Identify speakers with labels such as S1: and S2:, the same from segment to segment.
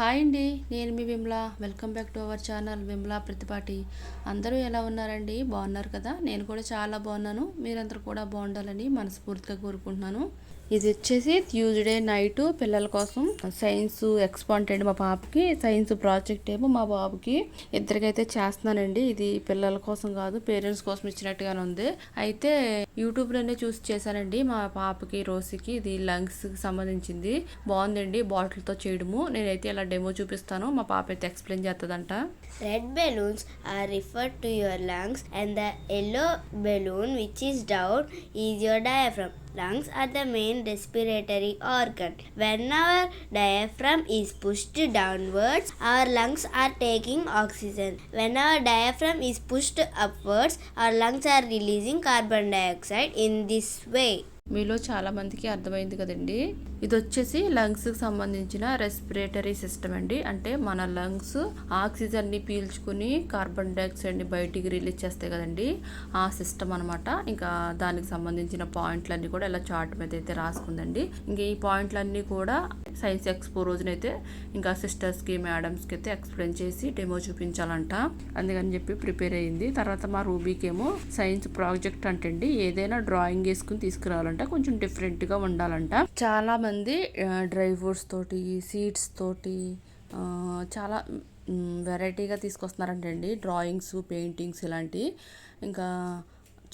S1: Hi అండి నేను మీ Vimla. Welcome back to our channel Vimla Pratipati. అందరూ ఎలా ఉన్నారండి? బాగున్నారు కదా? నేను కూడా చాలా బాగున్నాను. మీరందరూ కూడా బాగుండాలని మనస్ఫూర్తిగా కోరుకుంటున్నాను. ఇది వచ్చేసి ట్యూస్డే నైట్ పిల్లల కోసం. సైన్స్ ఎక్స్పాంటెడ్ మా పాపకి. సైన్స్ ప్రాజెక్ట్ ఏమో మా బాబుకి. ఇద్దరికైతే చేస్తున్నానండి. ఇది పిల్లల కోసం కాదు పేరెంట్స్ కోసం ఇచ్చినట్టుగానే ఉంది. అయితే యూట్యూబ్లోనే చూసి చేశానండి. మా పాపకి రోసికి ఇది లంగ్స్కి సంబంధించింది. బాగుందండి బాటిల్తో చేయడము. నేనైతే ఇలా డెమో చూపిస్తాను. మా పాప అయితే ఎక్స్ప్లెయిన్ చేస్తుందంట
S2: red balloons are refer to your lungs and the yellow balloon which is doubt is your diaphragm Lungs are the main respiratory organ. When our diaphragm is pushed downwards, our lungs are taking oxygen. When our diaphragm is pushed upwards, our lungs are releasing carbon dioxide in this way.
S1: మీలో చాలా మందికి అర్థమైంది కదండి ఇది వచ్చేసి లంగ్స్కి సంబంధించిన respiratory system అండి. అంటే మన లంగ్స్ ఆక్సిజన్ని పీల్చుకుని కార్బన్ డైఆక్సైడ్ని బయటికి రిలీజ్ చేస్తాయి కదండి. ఆ సిస్టమ్ అనమాట ఇంకా దానికి సంబంధించిన పాయింట్లన్నీ కూడా ఇలా చార్ట్ మీద అయితే రాసుకుందండి. ఇంకా ఈ పాయింట్లన్నీ కూడా సైన్స్ ఎక్స్పో రోజునైతే ఇంకా సిస్టర్స్కి మేడమ్స్కి అయితే ఎక్స్ప్లెయిన్ చేసి డెమో చూపించాలంట. అందుకని చెప్పి ప్రిపేర్ అయ్యింది తర్వాత మా రూబీకి ఏమో సైన్స్ ప్రాజెక్ట్ అంటండి. ఏదైనా డ్రాయింగ్ వేసుకుని తీసుకురావాలంట. కొంచెం డిఫరెంట్గా ఉండాలంట. చాలా మంది డ్రై ఫ్రూట్స్ తోటి సీడ్స్ తోటి చాలా వెరైటీగా తీసుకొస్తున్నారంటండి డ్రాయింగ్స్ పెయింటింగ్స్ ఇలాంటివి ఇంకా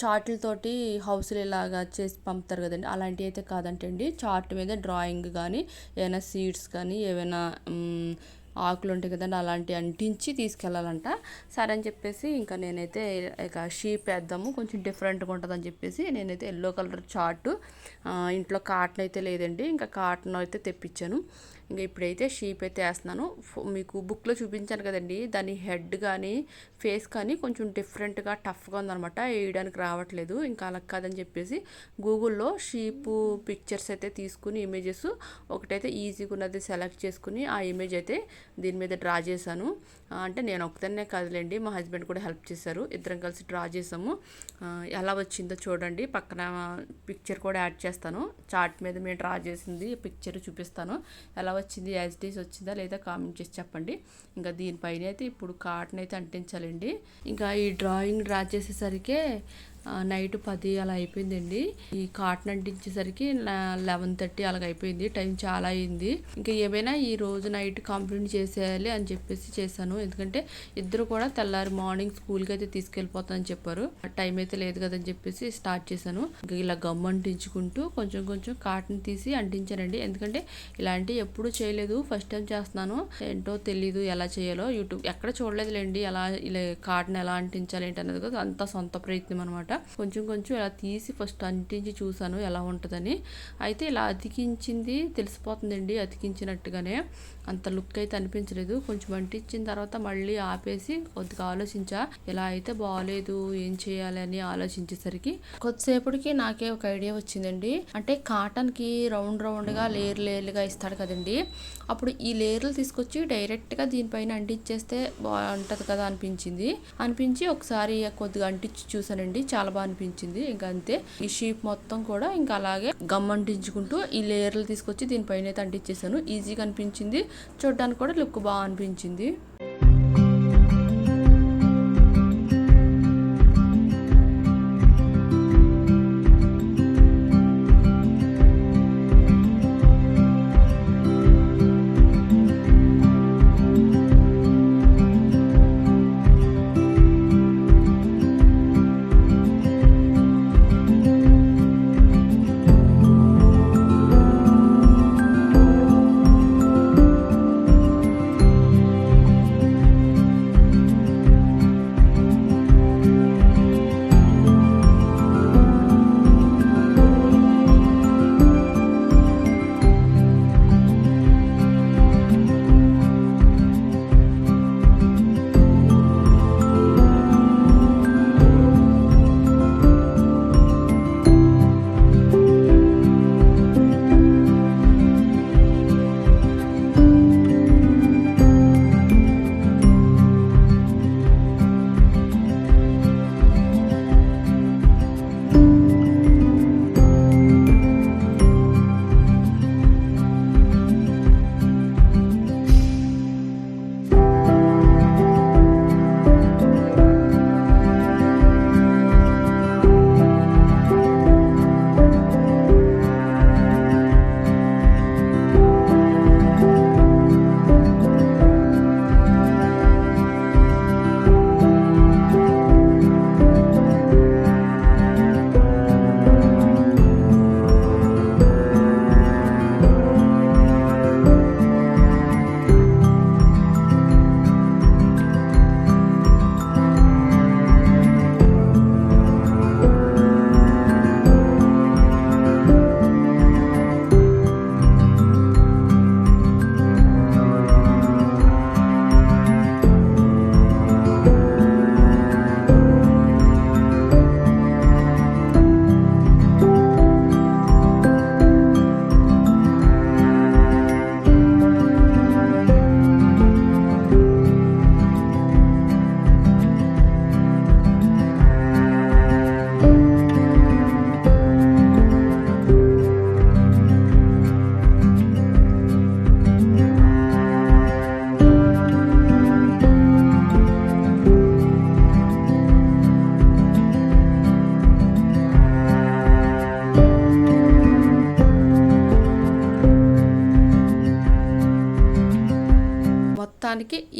S1: చార్ట్లతోటి హౌస్లు ఇలాగా చేసి పంపుతారు కదండి. అలాంటివి అయితే కాదంటండి. చార్ట్ మీద డ్రాయింగ్ కానీ ఏమైనా సీడ్స్ కానీ ఏమైనా ఆకులు ఉంటాయి కదండి అలాంటివి అంటించి తీసుకెళ్ళాలంట. సరే అని చెప్పేసి ఇంకా నేనైతే ఇక షీప్ వేద్దాము కొంచెం డిఫరెంట్గా ఉంటుందని చెప్పేసి నేనైతే ఎల్లో కలర్ చార్ట్ ఇంట్లో కాటన్ అయితే లేదండి ఇంకా కాటన్ అయితే తెప్పించాను. ఇంకా ఇప్పుడైతే షీప్ అయితే వేస్తున్నాను. మీకు బుక్లో చూపించాను కదండి. దాని హెడ్ కానీ ఫేస్ కానీ కొంచెం డిఫరెంట్గా టఫ్గా ఉందనమాట వేయడానికి రావట్లేదు. ఇంకా అలా కాదని చెప్పేసి గూగుల్లో షీపు పిక్చర్స్ అయితే తీసుకుని ఇమేజెస్ ఒకటైతే ఈజీగా ఉన్నది సెలెక్ట్ చేసుకుని ఆ ఇమేజ్ అయితే దీని మీద డ్రా చేశాను. అంటే నేను ఒకదాన్నే కాదులేండి. మా హస్బెండ్ కూడా హెల్ప్ చేశారు. ఇద్దరం కలిసి డ్రా చేసాము ఎలా వచ్చిందో చూడండి. పక్కన పిక్చర్ కూడా యాడ్ చేస్తాను. చార్ట్ మీద మేము డ్రా చేసింది పిక్చర్ చూపిస్తాను. ఎలా వచ్చింది యాజ్ డీస్ వచ్చిందా లేదా కామెంట్ చేసి చెప్పండి. ఇంకా దీనిపైన అయితే ఇప్పుడు కాటన్ అయితే అంటించాలండి. ఇంకా ఈ డ్రాయింగ్ డ్రా చేసేసరికి నైట్ పది అలా అయిపోయిందండి. ఈ కాటన్ అంటించేసరికి లెవెన్ థర్టీ అలాగ అయిపోయింది. టైం చాలా అయింది. ఇంకా ఏమైనా ఈ రోజు నైట్ కంప్లీట్ చేసేయాలి అని చెప్పేసి చేశాను. ఎందుకంటే ఇద్దరు కూడా తెల్లారి మార్నింగ్ స్కూల్కి అయితే తీసుకెళ్ళిపోతానని చెప్పారు. టైం అయితే లేదు కదని చెప్పేసి స్టార్ట్ చేశాను. ఇంకా ఇలా గమ్ అంటించుకుంటూ కొంచెం కొంచెం కాటన్ తీసి అంటించానండి. ఎందుకంటే ఇలాంటివి ఎప్పుడు చేయలేదు. ఫస్ట్ టైం చేస్తున్నాను. ఏంటో తెలీదు ఎలా చేయాలో. యూట్యూబ్ ఎక్కడ చూడలేదులేండి. ఎలా ఇలా కాటన్ ఎలా అంటించాలి ఏంటి అనేది అంతా సొంత ప్రయత్నం అనమాట కొంచెం కొంచెం ఇలా తీసి ఫస్ట్ అంటించి చూసాను ఎలా ఉంటుందని. అయితే ఇలా అతికించింది తెలిసిపోతుందండి అతికించినట్టుగానే. అంత లుక్ అయితే అనిపించలేదు. కొంచెం అంటించిన తర్వాత మళ్ళీ ఆపేసి కొద్దిగా ఆలోచించా. ఇలా అయితే బాగాలేదు ఏం చేయాలి అని ఆలోచించేసరికి కొద్దిసేపటికి నాకే ఒక ఐడియా వచ్చిందండి. అంటే కాటన్కి రౌండ్ రౌండ్గా లేయర్ లేయర్లుగా ఇస్తాడు కదండి. అప్పుడు ఈ లేయర్లు తీసుకొచ్చి డైరెక్ట్గా దీనిపైన అంటించేస్తే బాగుంటుంది కదా అనిపించింది. అనిపించి ఒకసారి కొద్దిగా అంటించి చూసానండి చాలా బాగా అనిపించింది. ఇంకా అంతే. ఈ షీప్ మొత్తం కూడా ఇంకా అలాగే గమ్ అంటించుకుంటూ ఈ లేయర్లు తీసుకొచ్చి దీనిపైన అయితే అంటించేసాను ఈజీగా అనిపించింది. చూడడానికి కూడా లుక్ బాగా అనిపించింది.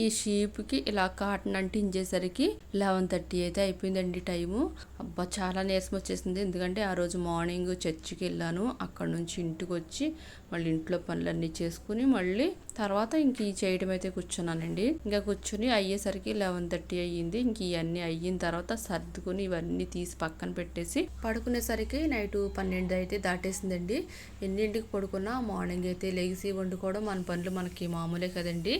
S1: ఈ షీప్కి ఇలా కాటన్ అంటించేసరికి లెవెన్ థర్టీ అయితే అయిపోయిందండి టైము. అబ్బా చాలా నీరసం వచ్చేసింది. ఎందుకంటే ఆ రోజు మార్నింగ్ చర్చికి వెళ్ళాను. అక్కడ నుంచి ఇంటికి వచ్చి మళ్ళీ ఇంట్లో పనులన్నీ చేసుకుని మళ్ళీ తర్వాత ఇంక ఈ చేయడం అయితే కూర్చున్నానండి. ఇంకా కూర్చుని అయ్యేసరికి లెవెన్ థర్టీ అయ్యింది. ఇంక ఇవన్నీ అయిన తర్వాత సర్దుకుని ఇవన్నీ తీసి పక్కన పెట్టేసి పడుకునేసరికి నైట్ పన్నెండు అయితే దాటేసిందండి. ఎన్నింటికి పడుకున్నా మార్నింగ్ అయితే లేచి వండుకోవడం మన పనులు మనకి మామూలే కదండి.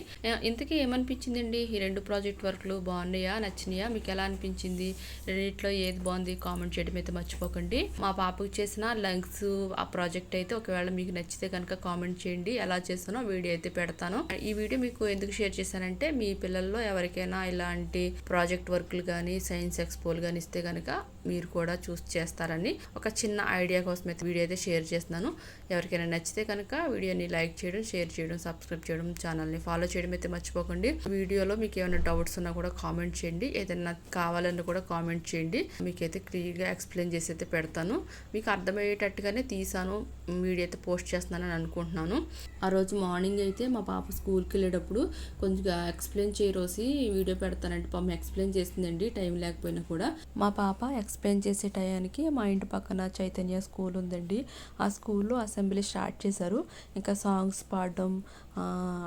S1: ఇంతకీ ఏమనిపించింది? అండి ఈ రెండు ప్రాజెక్ట్ వర్క్లు బాగున్నాయా? నచ్చినాయా? మీకు ఎలా అనిపించింది? రెండిట్లో ఏది బాగుంది కామెంట్ చేయడం అయితే మర్చిపోకండి. మా పాపకు చేసిన లంగ్స్ ఆ ప్రాజెక్ట్ అయితే ఒకవేళ మీకు నచ్చితే కనుక కామెంట్ చేయండి. ఎలా చేస్తానో వీడియో అయితే పెడతాను. ఈ వీడియో మీకు ఎందుకు షేర్ చేశానంటే మీ పిల్లల్లో ఎవరికైనా ఇలాంటి ప్రాజెక్ట్ వర్క్లు కానీ సైన్స్ ఎక్స్పోలు కానీ ఇస్తే కనుక మీరు కూడా చూస్ చేస్తారని ఒక చిన్న ఐడియా కోసం అయితే వీడియో అయితే షేర్ చేస్తున్నాను. ఎవరికైనా నచ్చితే కనుక వీడియోని లైక్ చేయడం షేర్ చేయడం సబ్స్క్రైబ్ చేయడం ఛానల్ని ఫాలో చేయడం అయితే మర్చిపోకండి. వీడియోలో మీకు ఏమైనా డౌట్స్ ఉన్నా కూడా కామెంట్ చేయండి. ఏదైనా కావాలన్నా కూడా కామెంట్ చేయండి. మీకైతే క్లియర్గా ఎక్స్ప్లెయిన్ చేసి అయితే పెడతాను. మీకు అర్థమయ్యేటట్టుగానే తీసాను. వీడియో అయితే పోస్ట్ చేస్తున్నానని అనుకుంటున్నాను. ఆ రోజు మార్నింగ్ అయితే మా పాప స్కూల్కి వెళ్ళేటప్పుడు కొంచెం ఎక్స్ప్లెయిన్ చేయరోసి వీడియో పెడతానండి పాపం ఎక్స్ప్లెయిన్ చేసిందండి. టైం లేకపోయినా కూడా. మా పాప ఎక్స్ప్లెయిన్ చేసే టయానికి మా ఇంటి పక్కన చైతన్య స్కూల్ ఉందండి. ఆ స్కూల్లో అసెంబ్లీ స్టార్ట్ చేశారు. ఇంకా సాంగ్స్ పాడడం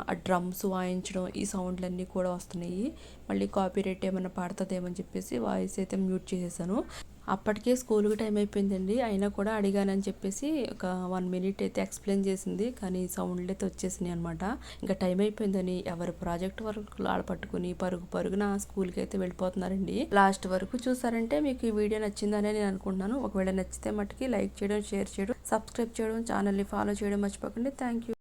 S1: ఆ డ్రమ్స్ వాయించడం ఈ సౌండ్లన్నీ కూడా వస్తున్నాయి. మళ్ళీ కాపీ రేట్ ఏమైనా పాడుతుందేమని చెప్పేసి వాయిస్ అయితే మ్యూట్ చేసేసాను. అప్పటికే స్కూల్కి టైం అయిపోయిందండి. అయినా కూడా అడిగానని చెప్పేసి ఒక వన్ మినిట్ అయితే ఎక్స్ప్లెయిన్ చేసింది. కానీ సౌండ్లు అయితే వచ్చేసినాయి అనమాట ఇంకా టైం అయిపోయిందని ఎవరి ప్రాజెక్ట్ వర్క్ ఆడపట్టుకుని పరుగు పరుగున స్కూల్కి అయితే వెళ్ళిపోతున్నారండి. లాస్ట్ వరకు చూసారంటే మీకు ఈ వీడియో నచ్చిందని నేను అనుకుంటున్నాను. ఒకవేళ నచ్చితే మట్టుకి లైక్ చేయడం షేర్ చేయడం సబ్స్క్రైబ్ చేయడం ఛానల్ని ఫాలో చేయడం మర్చిపోకండి. Thank you